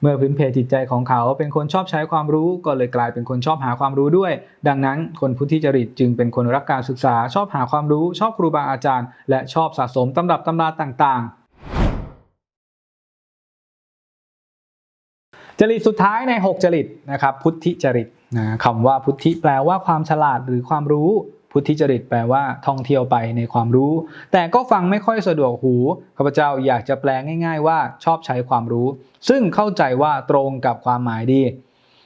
เมื่อพื้นเพจิตใจของเขาเป็นคนชอบใช้ความรู้ก็เลยกลายเป็นคนชอบหาความรู้ด้วย ดังนั้นคนพุทธิจริตจึงเป็นคนรักการศึกษาชอบหาความรู้ ชอบครูบาอาจารย์ และชอบสะสมตำรับตำราต่างๆจริตสุดท้ายใน 6 จริตนะครับพุทธิจริตนะคำว่าพุทธิแปลว่าความฉลาดหรือความรู้ พุทธิจริตแปลว่าท่องเที่ยวไปในความรู้ แต่ก็ฟังไม่ค่อยสะดวกหูข้าพเจ้าอยากจะแปลง่าย ๆ ว่าชอบใช้ความรู้ ซึ่งเข้าใจว่าตรงกับความหมายดี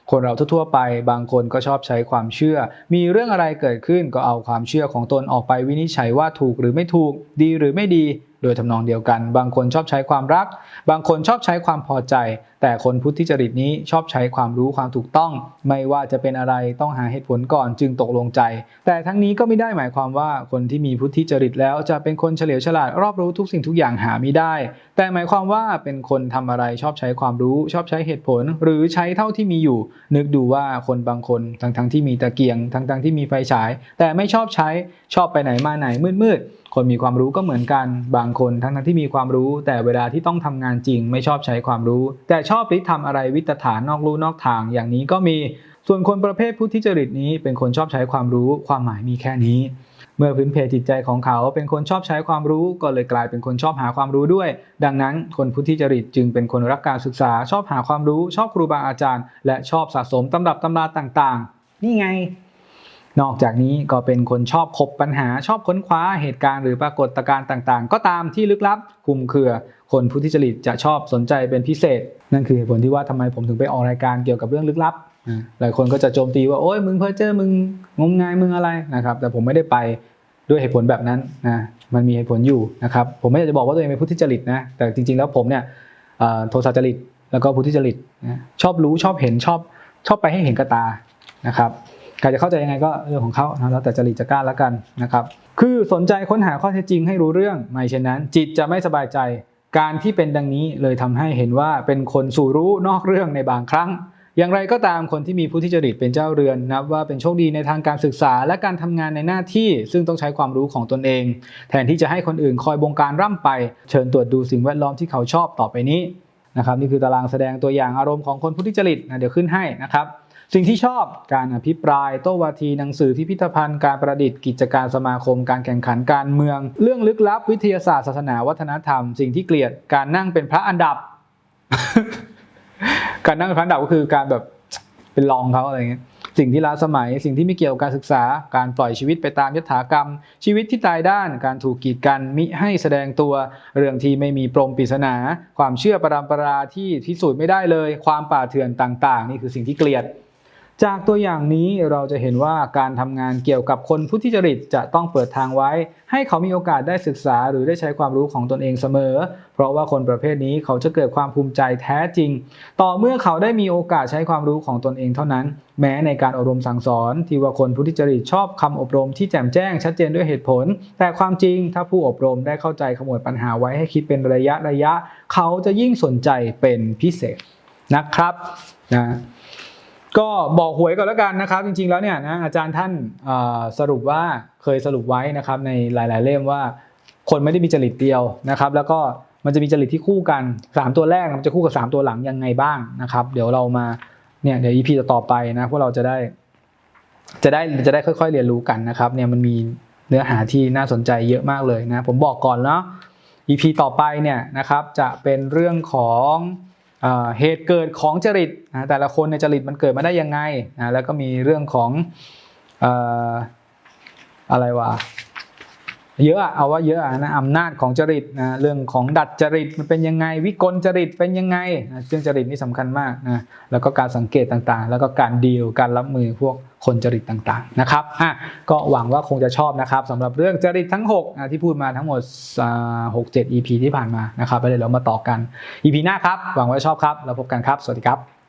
คนเราทั่วๆไปบางคนก็ชอบใช้ความเชื่อ มีเรื่องอะไรเกิดขึ้นก็เอาความเชื่อของตนออกไปวินิจฉัยว่าถูกหรือไม่ถูก ดีหรือไม่ดี โดยทำนองเดียวกัน บางคนชอบใช้ความรัก บางคนชอบใช้ความพอใจ แต่คนพุทธิจริตนี้ชอบใช้ความรู้ความถูกต้อง ไม่ว่าจะเป็นอะไรต้องหาเหตุผลก่อนจึงตกลงใจ แต่ทั้งนี้ก็ไม่ได้หมายความว่าคนที่มีพุทธิจริตแล้วจะเป็นคนเฉลียวฉลาดรอบรู้ทุกสิ่งทุกอย่างหาไม่ได้ แต่หมายความว่าเป็นคนทำอะไรชอบใช้ความรู้ ชอบใช้เหตุผล หรือใช้เท่าที่มีอยู่ นึกดูว่าคนบางคนทั้งทั้งๆที่มีตะเกียง ทั้งทั้งๆที่มีไฟฉาย แต่ไม่ชอบใช้ชอบไปไหนมาไหนมืดๆคนมีความรู้ก็เหมือนกัน บางคนทั้งทั้งที่มีความรู้ แต่เวลาที่ต้องทำงานจริง ไม่ชอบใช้ความรู้ แต่ชอบริทำอะไรวิตฐานนอกรู้นอกทาง อย่างนี้ก็มีส่วนคนประเภทพุทธิจริตนี้ เป็นคนชอบใช้ความรู้ความหมายมีแค่นี้ เมื่อพื้นเพจิตใจของเขาเป็นคนชอบใช้ความรู้ก็เลยกลายเป็นคนชอบหาความรู้ด้วย ดังนั้นคนพุทธิจริตจึงเป็นคนรักการศึกษา ชอบหาความรู้ ชอบครูบาอาจารย์ และชอบสะสมตำรับตำราต่าง ๆ นี่ไง นอกจากนี้ก็เป็นคนชอบคบปัญหาชอบค้นคว้าเหตุการณ์หรือปรากฏการณ์ต่างๆ ก็ตามที่ลึกลับคุมเครือ คนพุทธิจริตจะชอบสนใจเป็นพิเศษ นั่นคือเหตุผลที่ว่าทำไมผมถึงไปออกรายการเกี่ยวกับเรื่องลึกลับ หลายคนก็จะโจมตีว่าโอ้ยมึงเพ้อเจ้อมึงงมงายมึงอะไรนะครับ แต่ผมไม่ได้ไปด้วยเหตุผลแบบนั้นนะมันมีเหตุผลอยู่นะครับผมไม่อยากจะบอกว่าตัวเองเป็นพุทธิจริตนะแต่จริงๆแล้วผมเนี่ยโทสะจริตแล้วก็พุทธิจริตนะชอบรู้ชอบเห็นชอบชอบไปให้เห็นกับตานะครับ ใครจะเข้าใจยังไงก็เรื่องของเขานะแล้วแต่จริตจะกล้าแล้วกันนะครับ คือสนใจค้นหาข้อเท็จจริงให้รู้เรื่องไม่เช่นนั้น จิตจะไม่สบายใจ การที่เป็นดังนี้เลยทำให้เห็นว่าเป็นคนสู่รู้นอกเรื่องในบางครั้ง อย่างไรก็ตามคนที่มีผู้ที่จริตเป็นเจ้าเรือนนับว่าเป็นโชคดีในทางการศึกษาและการทำงานในหน้าที่ ซึ่งต้องใช้ความรู้ของตนเอง แทนที่จะให้คนอื่นคอยบงการร่ำไป เชิญตรวจดูสิ่งแวดล้อมที่เขาชอบต่อไปนี้ นะครับนี่คือตารางแสดงตัวอย่างอารมณ์ของคนผู้ที่จริตนะเดี๋ยวขึ้นให้นะครับ สิ่งที่ชอบการอภิปราย โต้วาทีหนังสือพิพิธภัณฑ์การประดิษฐ์กิจการสมาคม การแข่งขันการเมือง เรื่องลึกลับ วิทยาศาสตร์ศาสนาวัฒนธรรม สิ่งที่เกลียดการนั่งเป็นพระอันดับ การนั่งเป็นพระอันดับก็คือการแบบเป็นรองเขาอะไรเงี้ย สิ่งที่ล้าสมัย สิ่งที่ไม่เกี่ยวกับการศึกษา การปล่อยชีวิตไปตามยถากรรม ชีวิตที่ตายด้าน การถูกกีดกันมิให้แสดงตัว เรื่องที่ไม่มีปรมปริศนา ความเชื่อประดามปราที่พิสูจน์ไม่ได้เลย ความป่าเถื่อนต่าง ๆ นี่คือสิ่งที่เกลียด จากตัวอย่างนี้เราจะเห็นว่าการทำงานเกี่ยวกับคนพุทธิจริตจะต้องเปิดทางไว้ ให้เขามีโอกาสได้ศึกษาหรือได้ใช้ความรู้ของตนเองเสมอ เพราะว่าคนประเภทนี้เขาจะเกิดความภูมิใจแท้จริง ต่อเมื่อเขาได้มีโอกาสใช้ความรู้ของตนเองเท่านั้น แม้ในการอบรมสั่งสอน ที่ว่าคนพุทธิจริตชอบคำอบรมที่แจ่มแจ้งชัดเจนด้วยเหตุผล แต่ความจริงถ้าผู้อบรมได้เข้าใจขมวดปัญหาไว้ให้คิดเป็นระยะระยะ เขาจะยิ่งสนใจเป็นพิเศษนะครับนะ ก็บอกหวยก่อนแล้วกันนะครับ จริงๆแล้วเนี่ยนะอาจารย์ท่านสรุปว่าเคยสรุปไว้นะครับในหลายๆเล่มว่า คนไม่ได้มีจริตเดียวนะครับ แล้วก็มันจะมีจริตที่คู่กันสามตัวแรกมันจะคู่กับสามตัวหลังยังไงบ้างนะครับ เดี๋ยวเรามาเนี่ยเดี๋ยว EP ต่อไปนะพวกเราจะได้ จะได้จะได้ค่อย ๆ เรียนรู้กันนะครับ เนี่ยมันมีเนื้อหาที่น่าสนใจเยอะมากเลยนะ ผมบอกก่อนเนาะ EP ต่อไปเนี่ยนะครับจะเป็นเรื่องของ เหตุเกิดของจริตนะแต่ละคนในจริตมันเกิดมาได้ยังไงนะแล้วก็มีเรื่องของออะไรวะเยอะเอาว่าเยอะอะนะอำนาจของจริตนะเรื่องของดัดจริตมันเป็นยังไง วิกลจริตเป็นยังไงนะเรื่องจริตนี่สำคัญมากนะแล้วก็การสังเกตต่างๆ แล้วก็การดีลการรับมือพวก คนจริตต่างๆนะครับอะก็หวังว่าคงจะชอบนะครับสำหรับเรื่องจริตทั้ง6นะที่พูดมาทั้งหมดอ่าหกเจ็ด EP ที่ผ่านมานะครับแล้วเดี๋ยวเรามาต่อกัน EP หน้าครับ หวังว่าชอบครับแล้วพบกันครับ สวัสดีครับ